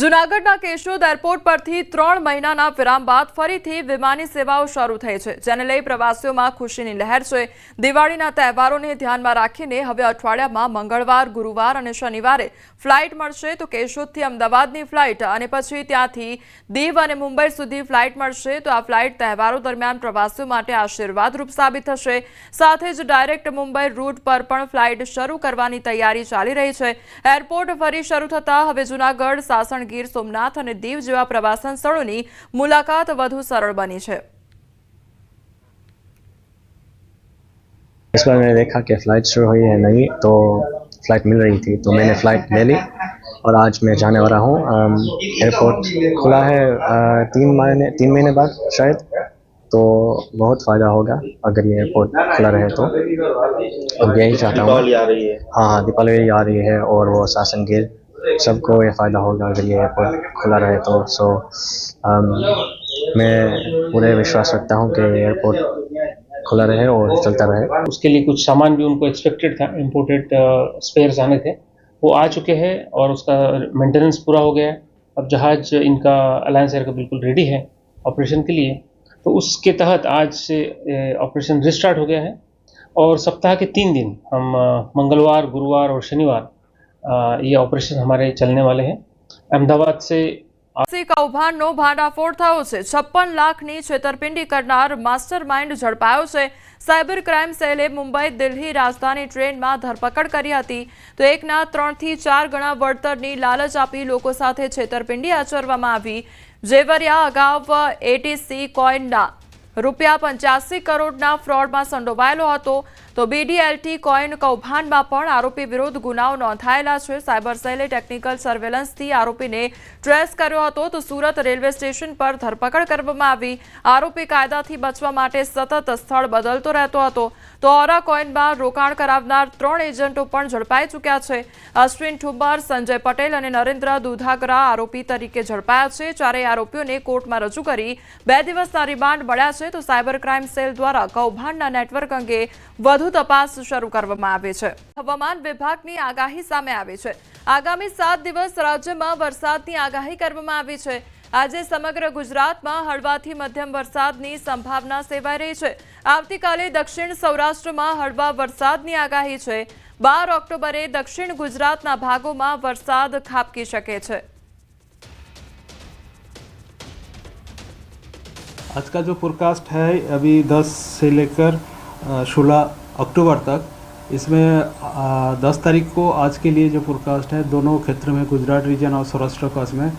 જૂનાગઢના કેશોદ એરપોર્ટ પરથી ત્રણ મહિનાના વિરામ બાદ ફરીથી વિમાની સેવાઓ શરૂ થઈ છે, જેને લઈ પ્રવાસીઓમાં ખુશીની લહેર છે. દિવાળીના તહેવારોને ધ્યાનમાં રાખીને હવે અઠવાડિયામાં મંગળવાર, ગુરુવાર અને શનિવારે ફ્લાઇટ મળશે. તો કેશોદથી અમદાવાદની ફ્લાઇટ અને પછી ત્યાંથી દીવ અને મુંબઈ સુધી ફ્લાઇટ મળશે. તો આ ફ્લાઇટ તહેવારો દરમિયાન પ્રવાસીઓ માટે આશીર્વાદરૂપ સાબિત થશે. સાથે જ ડાયરેક્ટ મુંબઈ રૂટ પર પણ ફ્લાઇટ શરૂ કરવાની તૈયારી ચાલી રહી છે. એરપોર્ટ ફરી શરૂ થતાં હવે જૂનાગઢ, સાસણ ગીર સોમનાથ અને દીવ જેવા પ્રવાસન સ્થળોની મુલાકાત વધુ સરળ બની છે इस बार मैंने देखा कि फ़्लाइट शुरू हुई है नहीं तो फ़्लाइट मिल रही थी तो मैंने फ़्लाइट ले ली और आज मैं जाने वाला हूँ अम, एयरपोर्ट खुला है अ, तीन महीने तीन महीने बाद शायद तो बहुत फ़ायदा होगा अगर ये एयरपोर्ट खुला रहे तो और यही चाहता हूँ दीपावली आ रही है हाँ हाँ दीपावली आ रही है और वो शासन गिर सबको ये फ़ायदा होगा अगर ये एयरपोर्ट खुला रहे तो। सो अम, मैं पूरे विश्वास रखता हूँ कि एयरपोर्ट खुला रहे और चलता रहे। उसके लिए कुछ सामान भी उनको एक्सपेक्टेड था इम्पोर्टेड स्पेयर्स आने थे। वो आ चुके हैं और उसका मेंटेनेंस पूरा हो गया है। अब जहाज़ इनका अलायंस एयर का बिल्कुल रेडी है ऑपरेशन के लिए। तो उसके तहत आज से ऑपरेशन रिस्टार्ट हो गया है। और सप्ताह के तीन दिन हम मंगलवार गुरुवार और शनिवार ये ऑपरेशन हमारे चलने वाले हैं अहमदाबाद से સી કૌભાંડનો ભાંડાફોડ થયો છે છપ્પન લાખની છેતરપિંડી કરનાર માસ્ટર માઇન્ડ ઝડપાયો છે સાયબર ક્રાઇમ સેલે મુંબઈ દિલ્હી રાજધાની ટ્રેનમાં ધરપકડ કરી હતી તો એકના ત્રણથી ચાર ગણા વળતરની લાલચ આપી લોકો સાથે છેતરપિંડી આચરવામાં આવી જેવરિયા અગાઉ એટીસી કોઇનના રૂપિયા પંચ્યાસી કરોડના ફ્રોડમાં સંડોવાયેલો હતો. તો બીડીએલટી કોઈન કૌભાંડમાં પણ આરોપી વિરુદ્ધ ગુનાઓ નોંધાયેલા છે. સાયબર સેલે ટેકનિકલ સર્વેલન્સથી આરોપીને ટ્રેસ કર્યો હતો. તો સુરત રેલવે સ્ટેશન પર ધરપકડ કરવામાં આવી. આરોપી કાયદાથી બચવા માટે સતત સ્થળ બદલતો રહેતો હતો. તો ઓરા કોઈનમાં રોકાણ કરાવનાર ત્રણ એજન્ટો પણ ઝડપાઈ ચૂક્યા છે. અશ્વિન ઠુબર સંજય પટેલ અને નરેન્દ્ર દુધાગરા આરોપી તરીકે ઝડપાયા છે. ચારેય આરોપીઓને કોર્ટમાં રજૂ કરી બે દિવસના રિમાન્ડ મળ્યા છે. તો સાયબર ક્રાઇમ સેલ દ્વારા કૌભાંડના નેટવર્ક અંગે વધુ તપાસ શરૂ કરવામાં આવી છે. હવામાન વિભાગની આગાહી સામે આવી છે. આગામી સાત દિવસ રાજ્યમાં વરસાદની આગાહી કરવામાં આવી છે. આજે સમગ્ર ગુજરાતમાં હળવાથી મધ્યમ વરસાદની સંભાવના સેવાઈ રહી છે. આવતીકાલે દક્ષિણ સૌરાષ્ટ્રમાં હળવા વરસાદની આગાહી છે. બાર ઓક્ટોબરે દક્ષિણ ગુજરાતના ભાગોમાં વરસાદ ખાબકી શકે છે. आज का जो फोरकास्ट है, अभी 10 से लेकर सोलह अक्टूबर तक, इसमें दस तारीख को आज के लिए जो फोरकास्ट है, दोनों क्षेत्र में, गुजरात रीजन और सौराष्ट्र कच्छ में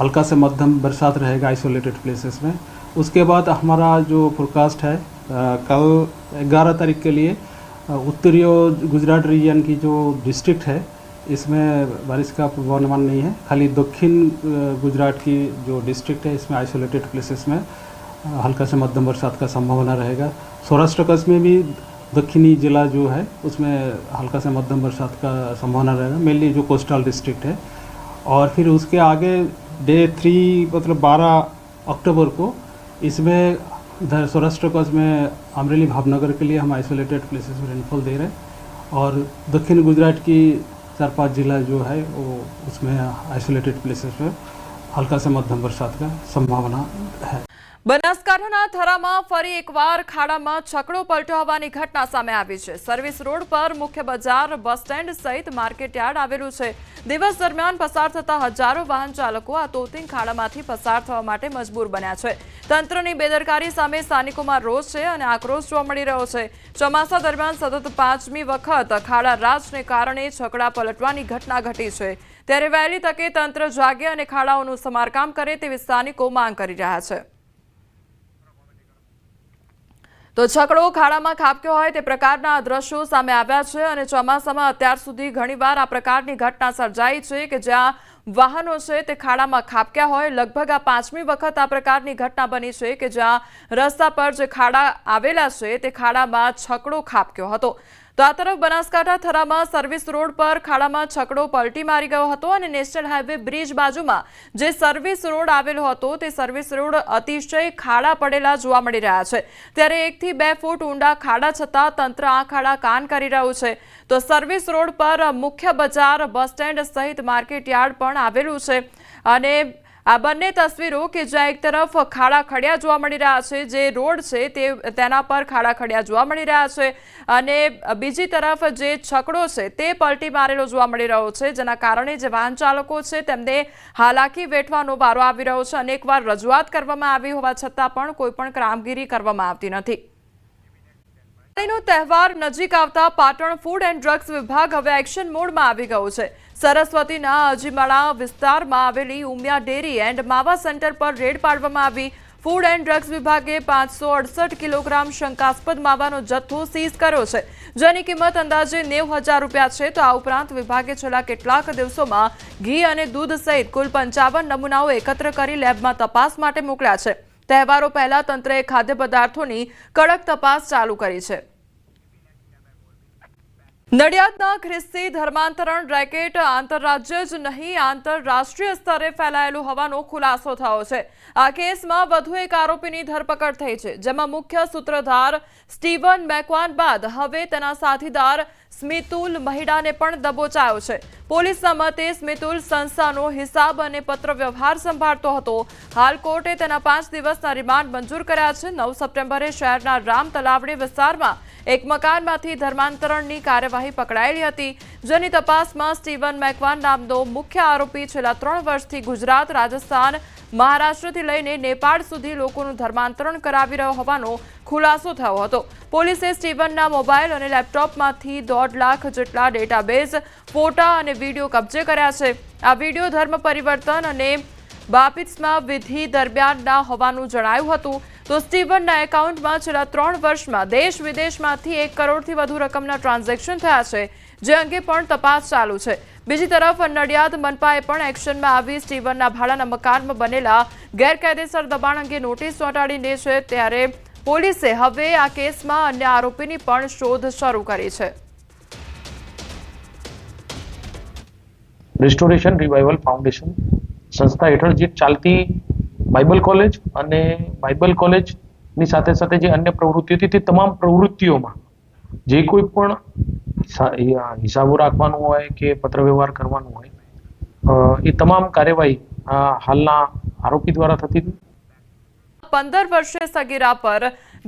हल्का से मध्यम बरसात रहेगा आइसोलेटेड प्लेसेस में। उसके बाद हमारा जो फोरकास्ट है कल 11 तारीख के लिए उत्तरी गुजरात रीजन की जो डिस्ट्रिक्ट है, इसमें बारिश का पूर्वानुमान नहीं है। खाली दक्षिण गुजरात की जो डिस्ट्रिक्ट है, इसमें आइसोलेटेड प्लेसेस में हल्का से मध्यम बरसात का संभावना रहेगा। सौराष्ट्र कच्छ में भी दक्षिणी जिला जो है, उसमें हल्का से मध्यम बरसात का संभावना रहेगा। मेनली जो कोस्टल डिस्ट्रिक्ट है। और फिर उसके आगे डे थ्री मतलब बारह अक्टूबर को इसमें इधर सौराष्ट्र कच्छ में अमरेली भावनगर के लिए हम आइसोलेटेड प्लेसेस में रेनफॉल दे रहे हैं। और दक्षिण गुजरात की चार पाँच जिला जो है, वो उसमें आइसोलेटेड प्लेसेस में हल्का से मध्यम बरसात का संभावना है। બનાસકાંઠાના થરામાં ફરી એકવાર ખાડામાં છકડો પલટો હોવાની ઘટના સામે આવી છે. સર્વિસ રોડ પર મુખ્ય બજાર બસ સ્ટેન્ડ સહિત માર્કેટ યાર્ડ આવેલું છે. દિવસ દરમિયાન પસાર થતા હજારો વાહન ચાલકો આ તોતિંગ ખાડામાંથી પસાર થવા માટે મજબૂર બન્યા છે. તંત્રની બેદરકારી સામે સ્થાનિકોમાં રોષ છે અને આક્રોશ જોવા મળી રહ્યો છે. ચોમાસા દરમિયાન સતત પાંચમી વખત ખાડા રાજને કારણે છકડા પલટવાની ઘટના ઘટી છે. ત્યારે વહેલી તકે તંત્ર જાગે અને ખાડાઓનું સમારકામ કરે તેવી સ્થાનિકો માંગ કરી રહ્યા છે. તો છકડો ખાડામાં ખાબક્યો હોય તે પ્રકારના દ્રશ્યો સામે આવ્યા છે અને ચોમાસામાં અત્યાર સુધી ઘણીવાર આ પ્રકારની ઘટના સર્જાઈ છે કે જ્યાં વાહનો છે તે ખાડામાં ખાબક્યા હોય. લગભગ આ પાંચમી વખત આ પ્રકારની ઘટના બની છે કે જ્યાં રસ્તા પર જે ખાડા આવેલા છે તે ખાડામાં છકડો ખાબક્યો હતો. તો આ તરફ બનાસકાંઠા થરામાં સર્વિસ રોડ પર ખાડામાં છકડો પલટી મારી ગયો હતો અને નેશનલ હાઈવે બ્રિજ બાજુમાં જે સર્વિસ રોડ આવેલો હતો તે સર્વિસ રોડ અતિશય ખાડા પડેલા જોવા મળી રહ્યા છે. ત્યારે એકથી બે ફૂટ ઊંડા ખાડા છતાં તંત્ર આ ખાડા કાન કરી રહ્યું છે. તો સર્વિસ રોડ પર મુખ્ય બજાર બસ સ્ટેન્ડ સહિત માર્કેટ યાર્ડ પણ આવેલું છે અને આ બંને તસવીરો કે જ્યાં એક તરફ ખાડા ખડિયા જોવા મળી રહ્યા છે, જે રોડ છે તે તેના પર ખાડા ખડિયા જોવા મળી રહ્યા છે અને બીજી તરફ જે છકડો છે તે પલટી મારેલો જોવા મળી રહ્યો છે, જેના કારણે જે વાહન ચાલકો છે તેમને હાલાકી વેઠવાનો વારો આવી રહ્યો છે. અનેકવાર રજૂઆત કરવામાં આવી હોવા છતાં પણ કોઈ પણ કામગીરી કરવામાં આવતી નથી. દિવાળીનો તહેવાર નજીક આવતા પાટણ ફૂડ એન્ડ ડ્રગ્સ વિભાગ હવે એક્શન મોડમાં આવી ગયો છે. સરસ્વતીના અજીમાળા વિસ્તારમાં આવેલી ઉમિયા ડેરી એન્ડ માવા સેન્ટર પર રેડ પાડવામાં આવી. ફૂડ એન્ડ ડ્રગ્સ વિભાગે પાંચસો અડસઠ કિલોગ્રામ શંકાસ્પદ માવાનો જથ્થો સીઝ કર્યો છે. જેની કિંમત અંદાજે નેવ હજાર રૂપિયા છે. તો આ ઉપરાંત વિભાગે છેલ્લા કેટલાક દિવસોમાં ઘી અને દૂધ સહિત કુલ પંચાવન નમૂનાઓ એકત્ર કરી લેબમાં તપાસ માટે મોકલ્યા છે. તહેવારો પહેલા તંત્રએ ખાદ્ય પદાર્થોની કડક તપાસ ચાલુ કરી છે. નડિયાદના ખ્રિસ્તી ધર્માંતરણ રેકેટ આંતરરાજ્ય જ નહીં, આંતરરાષ્ટ્રીય સ્તરે ફેલાયેલું હોવાનો ખુલાસો થયો છે. આ કેસમાં વધુ એક આરોપીની ધરપકડ થઈ છે, જેમાં મુખ્ય સૂત્રધાર સ્ટીવન મેકવાન બાદ હવે તેના સાથીદાર સ્મિતુલ મહિડાને પણ દબોચાયો છે. પોલીસના મતે સ્મિતુલ સંસ્થાનો હિસાબ અને પત્ર વ્યવહાર સંભાળતો હતો. હાલ કોર્ટે તેના પાંચ દિવસના રિમાન્ડ મંજૂર કર્યા છે. નવ સપ્ટેમ્બરે શહેરના રામ તલાવડી વિસ્તારમાં એક મકાનમાંથી ધર્માંતરણની કાર્યવાહી પકડાયેલી હતી. જેની તપાસમાં સ્ટીવન મેકવાન નામનો મુખ્ય આરોપી છેલ્લા ત્રણ વર્ષથી ગુજરાત, રાજસ્થાન, મહારાષ્ટ્રથી લઈને નેપાળ સુધી લોકોનું ધર્માંતરણ કરાવી રહ્યો હોવાનો ખુલાસો થયો હતો. પોલીસે સ્ટીવનના મોબાઈલ અને લેપટોપમાંથી દોઢ લાખ જેટલા ડેટાબેઝ, ફોટા અને વીડિયો કબજે કર્યા છે. આ વીડિયો ધર્મ પરિવર્તન અને બાપિટ્સમાં વિધિ દરમિયાન ના હોવાનું જણાયું હતું. તો સ્ટીવનના એકાઉન્ટમાં છેલ્લા ત્રણ વર્ષમાં દેશ વિદેશમાંથી એક કરોડથી વધુ રકમના ટ્રાન્ઝેક્શન થયા છે, જે અંગે પણ તપાસ ચાલુ છે. બીજી તરફ, નડિયાદ મનપાએ પણ એક્શનમાં આવી સ્ટીવનના ભાડાના મકાનમાં બનેલા ગેરકાયદેસર દબાણ અંગે નોટિસ ચોંટાડીને છે, ત્યારે પોલીસે હવે આ કેસમાં અન્ય આરોપીની પણ શોધ શરૂ કરી છે. રિસ્ટોરેશન રિવાઇવલ ફાઉન્ડેશન સંસ્થા હેઠળ જે ચાલતી બાઇબલ કોલેજ અને બાઇબલ કોલેજની સાથે સાથે જે અન્ય પ્રવૃત્તિઓ હતી, તે તમામ પ્રવૃત્તિઓમાં જે કોઈ પણ હિસાબો રાખવાનું હોય કે પત્ર વ્યવહાર કરવાનું હોય એ તમામ કાર્યવાહી હાલના આરોપી દ્વારા થતી હતી. પંદર વર્ષે સગીરા પર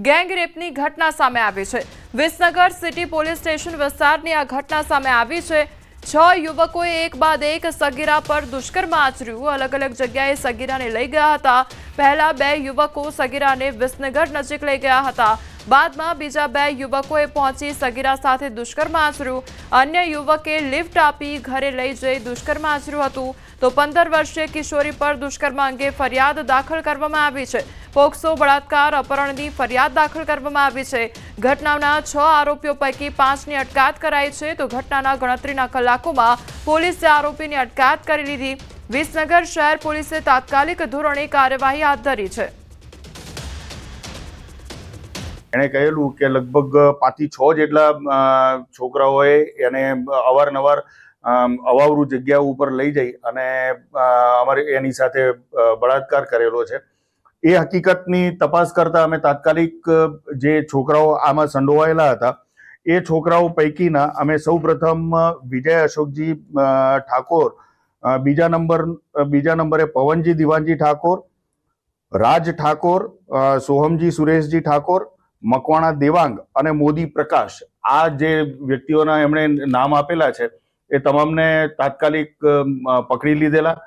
ગેંગ રેપની ઘટના સામે આવી છે. વિસનગર સિટી પોલીસ સ્ટેશન વિસ્તારની આ ઘટના સામે આવી છે. છ યુવકોએ એક બાદ એક સગીરા પર દુષ્કર્મ આચર્યું. અલગ અલગ જગ્યાએ સગીરાને લઈ ગયા હતા. પહેલા બે યુવકો સગીરાને વિસનગર નજીક લઈ ગયા હતા. બાદમાં બીજા બે યુવકોએ પહોંચી સગીરા સાથે દુષ્કર્મ આચર્યું. અન્ય યુવકે લિફ્ટ આપી ઘરે લઈ જઈ દુષ્કર્મ આચર્યું હતું. તો પંદર વર્ષીય કિશોરી પર દુષ્કર્મ અંગે ફરિયાદ દાખલ કરવામાં આવી છે. પોક્સો બળાત્કાર અપહરણની ફરિયાદ દાખલ કરવામાં આવી છે. ઘટનાના છ આરોપીઓ પૈકી પાંચની અટકાયત કરાઈ છે. તો ઘટનાના ગણતરીના કલાકોમાં પોલીસે આરોપીની અટકાયત કરી લીધી. વિસનગર શહેર પોલીસે તાત્કાલિક ધોરણે કાર્યવાહી હાથ ધરી છે. એણે કહેલું કે લગભગ પાંચથી છ જેટલા છોકરાઓએ એને અવારનવાર અવાવરું જગ્યા ઉપર લઈ જઈ અને અમારે એની સાથે બળાત્કાર કરેલો છે. એ હકીકતની તપાસ કરતા અમે તાત્કાલિક જે છોકરાઓ આમાં સંડોવાયેલા હતા, એ છોકરાઓ પૈકીના અમે સૌ પ્રથમ વિજય અશોકજી ઠાકોર બીજા નંબર બીજા નંબરે પવનજી દિવાનજી ઠાકોર, રાજ ઠાકોર સોહમજી સુરેશજી ઠાકોર, મકવાણા દેવાંગ અને મોદી પ્રકાશ આ જે વ્યક્તિઓના એમણે નામ આપેલા છે, એ તમામને તાત્કાલિક પકડી લીધેલા.